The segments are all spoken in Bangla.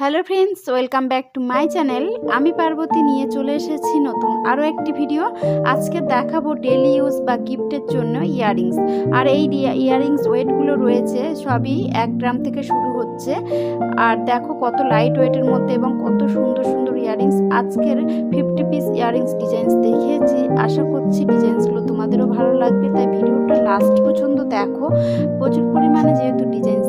Hello friends, welcome back to my channel. আমি পার্বতী নিয়ে চলে এসেছি নতুন আরও একটি ভিডিও। আজকে দেখাবো ডেলি ইউজ বা গিফটের জন্য ইয়াররিংস আর এই ইয়াররিংস ওয়েটগুলো রয়েছে, সবই এক গ্রাম থেকে শুরু হচ্ছে। আর দেখো কত লাইট ওয়েটের মধ্যে এবং কত সুন্দর সুন্দর ইয়াররিংস আজকের ফিফটি পিস ইয়াররিংস ডিজাইনস দেখিয়েছি। আশা করছি ডিজাইনসগুলো তোমাদেরও ভালো লাগবে। তাই ভিডিওটা লাস্ট পর্যন্ত দেখো। প্রচুর পরিমাণে যেহেতু ডিজাইনস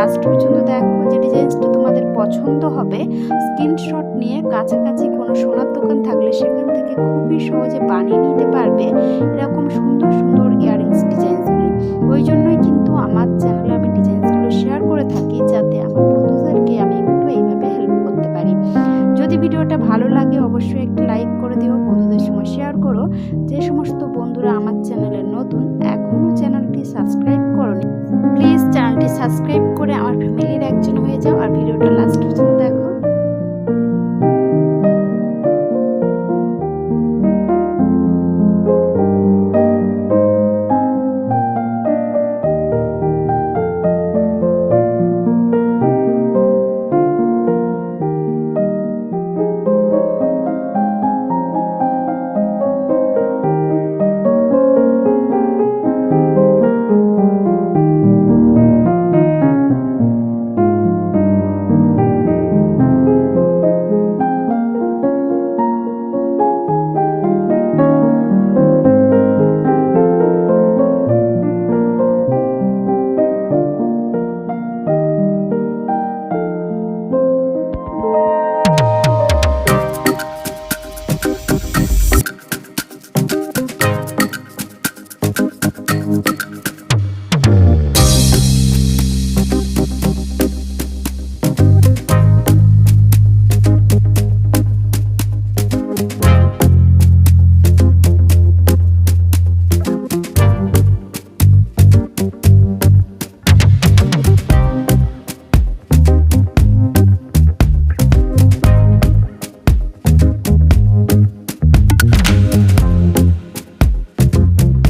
লাস্ট পর্যন্ত দেখো, যে ডিজাইনসটা তোমাদের পছন্দ হবে স্ক্রিনশট নিয়ে কাছাকাছি কোনো সোনার দোকান থাকলে সেখান থেকে খুবই সহজে বানিয়ে নিতে পারবে এরকম সুন্দর সুন্দর ইয়াররিংস ডিজাইনসগুলি ওই জন্যই কিন্তু আমার চ্যানেলে আমি ডিজাইনসগুলো শেয়ার করে থাকি, যাতে আমার বন্ধুদেরকে আমি একটু এইভাবে হেল্প করতে পারি। যদি ভিডিওটা ভালো লাগে, অবশ্যই একটি লাইক করে দিও, বন্ধুদের সঙ্গে শেয়ার করো। যে সমস্ত বন্ধুরা আমার চ্যানেলে নতুন এখনও চ্যানেলটি সাবস্ক্রাইব করে